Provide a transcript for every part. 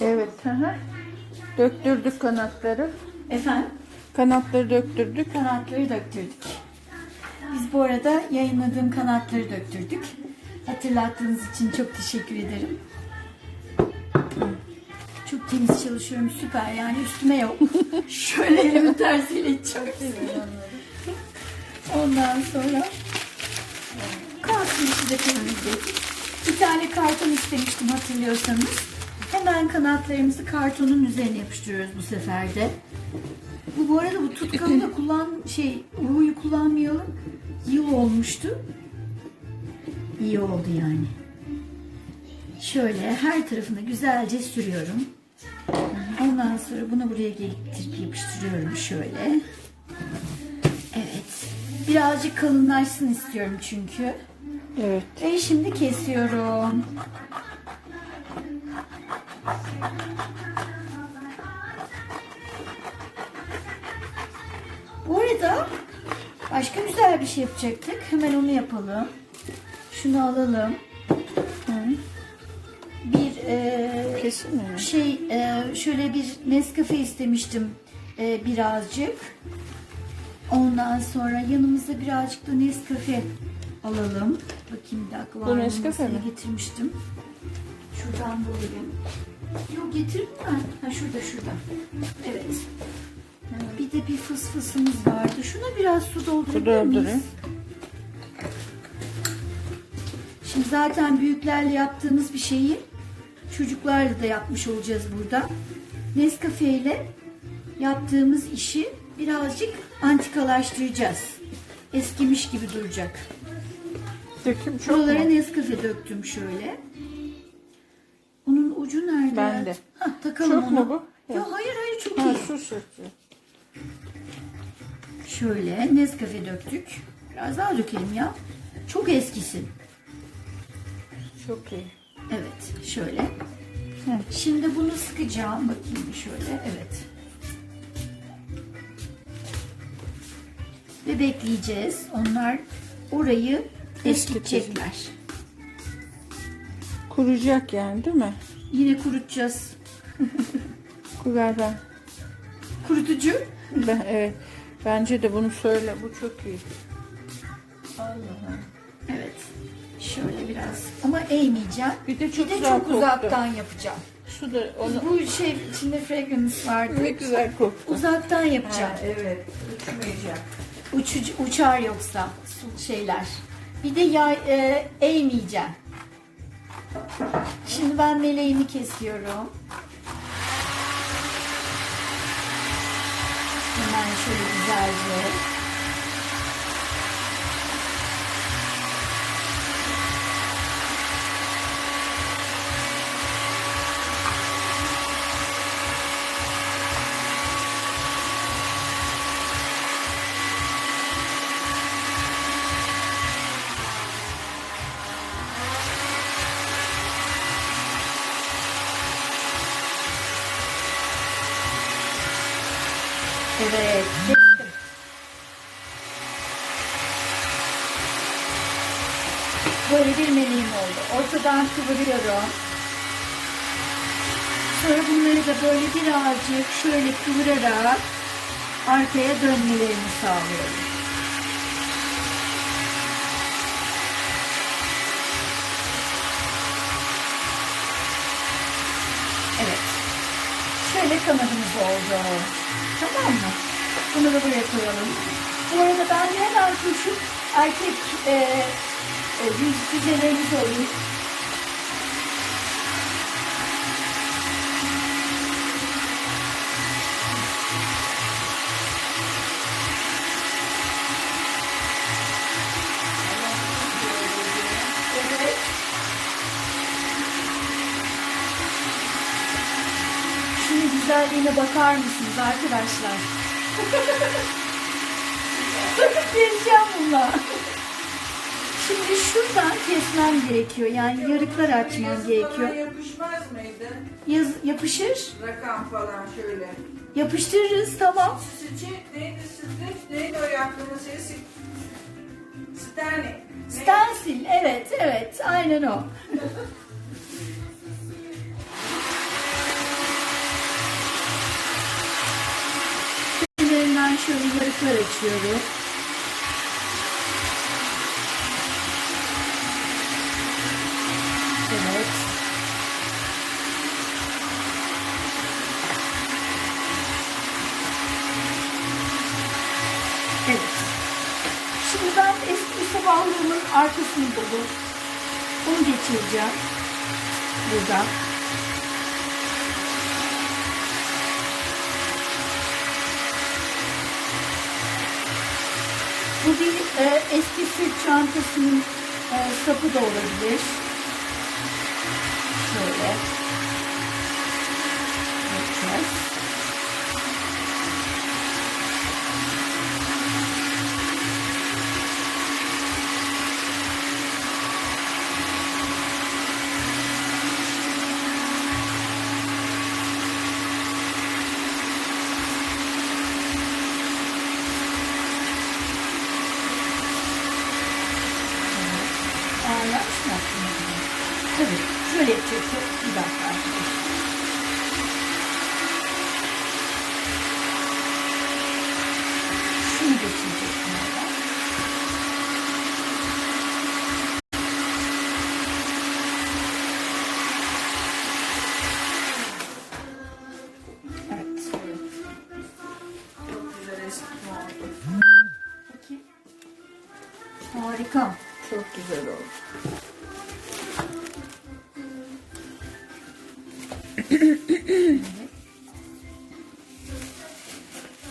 Evet. Hı hı. Döktürdük kanatları. Efendim? Kanatları döktürdük. Kanatları döktürdük. Biz bu arada yayınladığım kanatları döktürdük. Hatırlattığınız için çok teşekkür ederim. Çok temiz çalışıyorum süper yani üstüme yok. Şöyle elimin tersiyle çok Ondan sonra içi de temizledik. Bir tane karton istemiştim hatırlıyorsanız. Hemen kanatlarımızı kartonun üzerine yapıştırıyoruz bu sefer de. Bu bu arada bu tutkalı da kullan şey ruhuyu kullanmayalım. Yıl olmuştu. İyi oldu yani. Şöyle her tarafına güzelce sürüyorum. Ondan sonra bunu buraya getirip yapıştırıyorum şöyle. Evet. Birazcık kalınlaşsın istiyorum çünkü. Evet. Ve şimdi kesiyorum. Bu arada başka güzel bir şey yapacaktık. Hemen onu yapalım. Şunu alalım. Hı. Bir e, Kesin mi? şey e, şöyle bir Nescafe istemiştim e, birazcık. Ondan sonra yanımıza birazcık da Nescafe alalım. Bakayım bir dakika. var Bu mı? Nescafe mi? Getirmiştim. Şuradan bulayım. Yok getirdim ben. Ha şurada şurada. Evet. Bir de bir fıs fısımız vardı. Şuna biraz su doldurabilir miyiz? Şimdi zaten büyüklerle yaptığımız bir şeyi çocuklarla da yapmış olacağız burada. Nescafe ile yaptığımız işi birazcık antikalaştıracağız. Eskimiş gibi duracak. Döküm çok Buralara? Nescafe döktüm şöyle. Ucu nerede? Bende. Hah, takalım Çok onu. mu bu? Ya hayır hayır çok Ha, iyi. su sürtüyor. Şöyle Nescafe döktük. Biraz daha dökelim ya. Çok eskisin. Çok iyi. Evet şöyle. Şimdi bunu sıkacağım. Bakayım şöyle. Evet. Ve bekleyeceğiz. Onlar orayı eskitecekler. Kuruyacak yani değil mi? Yine kurutacağız. Kuver ben. Kurutucu. ben. Evet. Bence de bunu söyle. Bu çok iyi. Evet. Şöyle biraz. Ama eğmeyeceğim. Bir de çok Bir de güzel çok koktu. uzaktan yapacağım. Su da onu Bu şey içinde fragrance vardı. ne güzel koktu. Uzaktan yapacağım. evet. Uçmayacak. Uçucu, uçar yoksa şeyler. Bir de yay, e, eğmeyeceğim. Şimdi ben meleğini kesiyorum. Hemen şöyle güzelce. Evet. kestim. Böyle bir meleğim oldu. Ortadan kıvırıyorum. Sonra bunları da böyle birazcık şöyle kıvırarak arkaya dönmelerini sağlıyorum. Evet. Şöyle kanadımız oldu. Tamam mı? Bunu da buraya koyalım. Bu arada ben hemen koşup erkek e, e, yüz koyayım. Güzelliğine bakar mısınız arkadaşlar? Takıp geleceğim bununla. Şimdi şuradan kesmem gerekiyor. Yani yarıklar açmam gerekiyor. yapışmaz mıydı? Yaz, yapışır. Rakam falan şöyle. Yapıştırırız tamam. Sizce neydi sizde? Neydi o yaptığınız şey? Sterling. Evet evet aynen o. geçiyorum. Evet. Evet. Şimdi ben eski sabahlığımın arkasını buldum. Onu geçireceğim. Burada. Bu bir e, eski sırt çantasının e, sapı da olabilir. Şöyle. Aa, yanlış mı acaba? Tabii. Şöyle yapacaksın. Bir dakika arkadaşlar. Şunu geçireceksin oradan. Harika. Çok güzel oldu.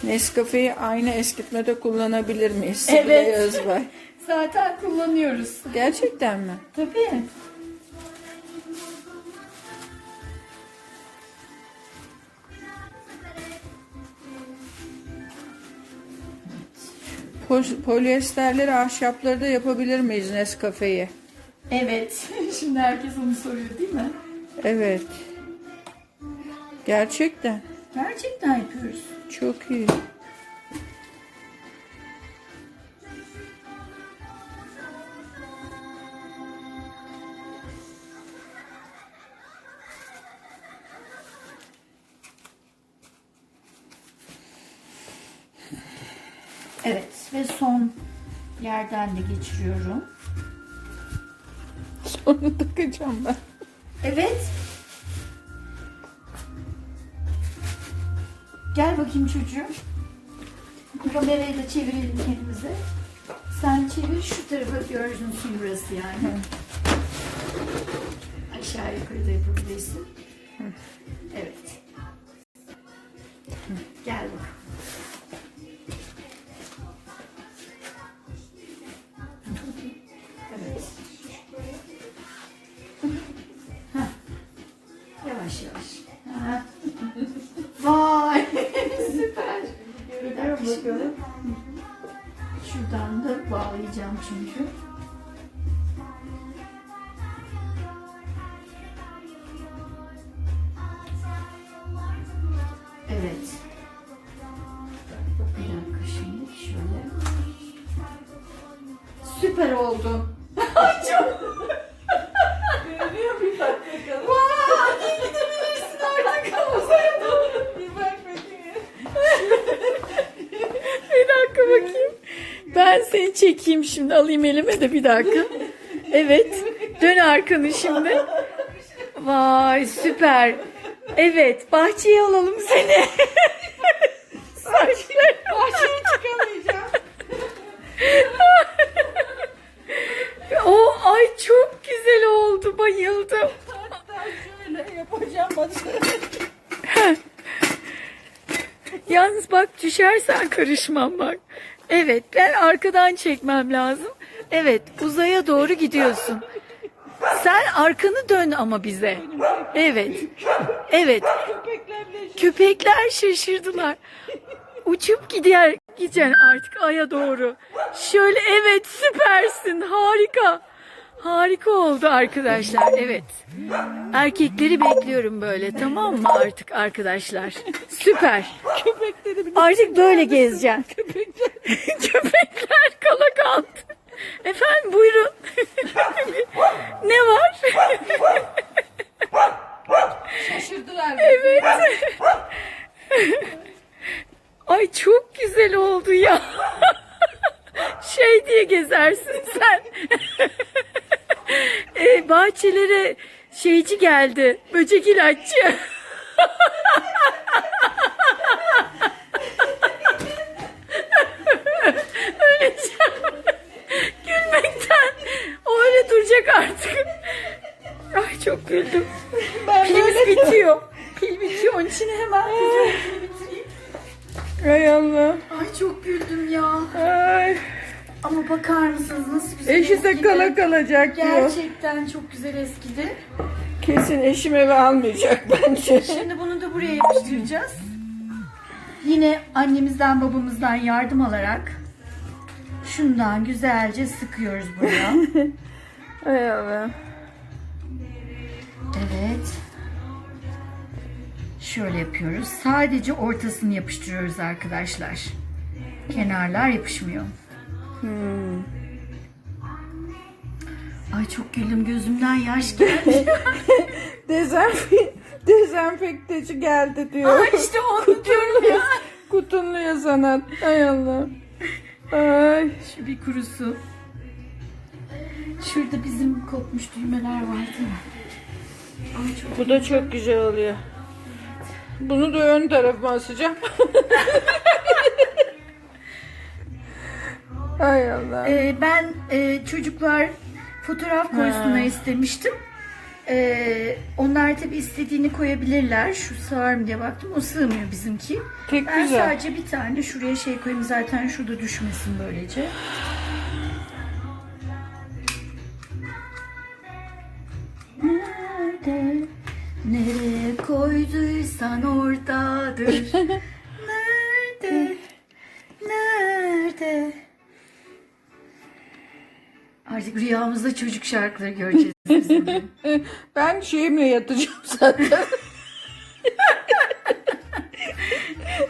Nescafe'yi aynı eskitmede kullanabilir miyiz? Evet. Özbay. Zaten kullanıyoruz. Gerçekten mi? Tabii. Polyesterleri ahşapları da yapabilir miyiz Nescafe'yi? Evet. Şimdi herkes onu soruyor değil mi? Evet. Gerçekten. Gerçekten yapıyoruz. Çok iyi. Evet ve son yerden de geçiriyorum. Sonra takacağım ben. Evet. Gel bakayım çocuğum. Kamerayı da çevirelim kendimize. Sen çevir şu tarafa görsün burası yani. Aşağı yukarı da yapabilirsin. Evet. Gel bakalım. Çünkü. Evet. Bir dakika şimdi şöyle. Süper oldu. Çok Görünüyor bir bak bakalım. Vay, iyi gidebilirsin artık havuzaya doğru. Bir bak bakayım. Bir dakika bakayım. Ben çekeyim şimdi. Alayım elime de bir dakika. Evet. Dön arkanı şimdi. Vay süper. Evet. Bahçeye alalım seni. Saçlar. Bahçeye çıkamayacağım. O ay çok güzel oldu. Bayıldım. Hatta şöyle yapacağım. Yalnız bak düşersen karışmam bak. Evet ben arkadan çekmem lazım. Evet uzaya doğru gidiyorsun. Sen arkanı dön ama bize. Evet. Evet. Köpekler şaşırdılar. Uçup gider gideceksin artık aya doğru. Şöyle evet süpersin harika. Harika oldu arkadaşlar evet. Erkekleri bekliyorum böyle tamam mı artık arkadaşlar. Süper. köpekleri Artık böyle gezeceksin. Köpekler kala kaldı. Efendim buyurun. ne var? şaşırdılar. Evet. Ay çok güzel oldu ya. şey diye gezersin sen. e, bahçelere geldi. Böcek ilaççı. Öleceğim. Gülmekten. O öyle duracak artık. Ay çok güldüm. Pilimiz bitiyor. Pil bitiyor. Onun için hemen bitireyim. Hay Allah. Ay çok güldüm ya. Ay. Ama bakar mısınız nasıl güzel Eşi eskidi. kala kalacak diyor. Gerçekten çok güzel eskidi. Kesin eşim eve almayacak bence. Şimdi bunu da buraya yapıştıracağız. Yine annemizden babamızdan yardım alarak şundan güzelce sıkıyoruz buraya. Allah. Evet. Şöyle yapıyoruz. Sadece ortasını yapıştırıyoruz arkadaşlar. Kenarlar yapışmıyor. Hmm. Ay çok güldüm gözümden yaş geldi. Dezenf dezenfekteci geldi diyor. Ay işte onu diyorum ya. Kutunluya sanat. Hay Allah. Ay. Şu bir kurusu. Şurada bizim kopmuş düğmeler vardı ya. Ay çok Bu da çok güzel oluyor. Bunu da ön tarafa asacağım. Hay Allah. Ee, ben e, çocuklar fotoğraf koysunlar istemiştim. Ee, onlar tabi istediğini koyabilirler. Şu sığar mı diye baktım. O sığmıyor bizimki. Pek Ben güzel. sadece bir tane şuraya şey koyayım. Zaten şurada düşmesin böylece. Nerede, nereye koyduysan oradadır. Nerede, nerede? Artık rüyamızda çocuk şarkıları göreceğiz. bizim. Ben şeyimle yatacağım zaten.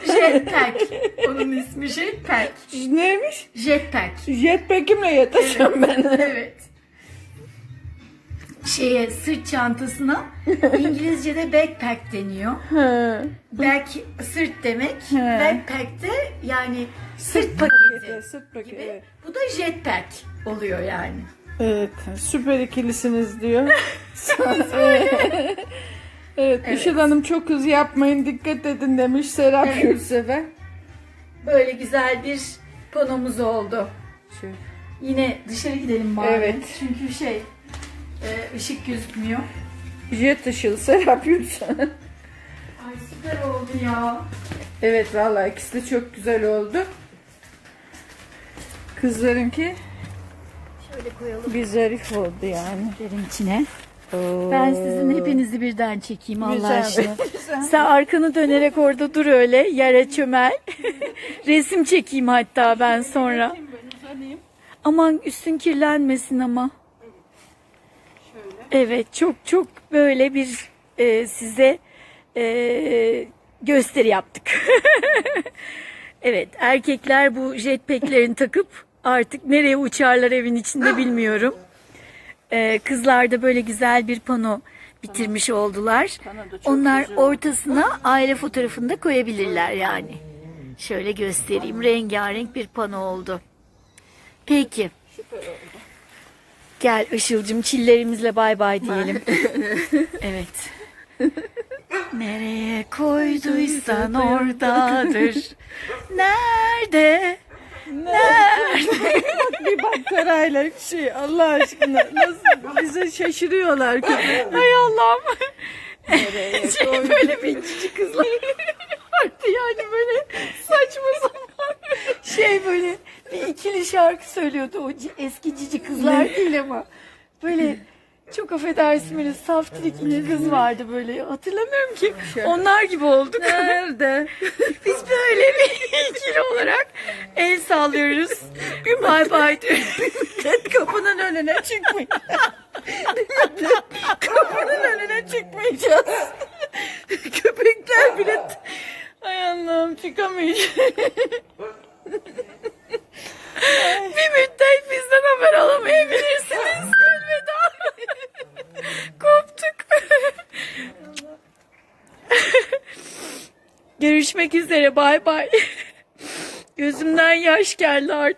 Jetpack. Onun ismi Jetpack. Neymiş? Jetpack. Jetpack'imle yatacağım ben. Evet. Şeye sırt çantasına İngilizce'de backpack deniyor. Ha. Back sırt demek. He. Backpack de yani sırt paketi Sırt paketi. gibi. Bu da jetpack oluyor yani. Evet, süper ikilisiniz diyor. evet, Işıl Hanım çok hız yapmayın, dikkat edin demiş Serap Evet. Gülsever. Böyle güzel bir panomuz oldu. Şöyle. Yine dışarı gidelim bari. Evet. Çünkü şey e, ışık gözükmüyor. Jet Işıl, Serap Gülsever. Ay süper oldu ya. Evet, vallahi ikisi de çok güzel oldu. Kızlarınki Şöyle koyalım. bir zarif oldu yani. Derin içine. Oo. Ben sizin hepinizi birden çekeyim Allah Güzel. aşkına. Sen arkanı dönerek orada dur öyle yere çömel. Resim çekeyim hatta ben sonra. Aman üstün kirlenmesin ama. Evet çok çok böyle bir e, size e, gösteri yaptık. evet erkekler bu jetpacklerini takıp artık nereye uçarlar evin içinde bilmiyorum. E, kızlar da böyle güzel bir pano bitirmiş oldular. Onlar ortasına aile fotoğrafını da koyabilirler yani. Şöyle göstereyim. Rengarenk bir pano oldu. Peki. Gel Işıl'cım çillerimizle bay bay diyelim. evet. Nereye koyduysan oradadır. Nerede? Nerede? bir bak parayla şey Allah aşkına nasıl bize şaşırıyorlar ki. Hay Allah'ım. Şey böyle bir cici kızlar vardı yani böyle saçma sapan şey böyle bir ikili şarkı söylüyordu o eski cici kızlar değil ama böyle çok affedersin böyle saftirik iki kız vardı böyle hatırlamıyorum ki onlar gibi olduk. Nerede? Biz böyle bir ikili olarak el sallıyoruz. Bir bay bay diyoruz. Kapının önüne çıkmayın. kapının önüne çıkmayacağız. Köpekler bile Ay Allah'ım çıkamayacağım. Bay bay. Gözümden yaş geldi artık.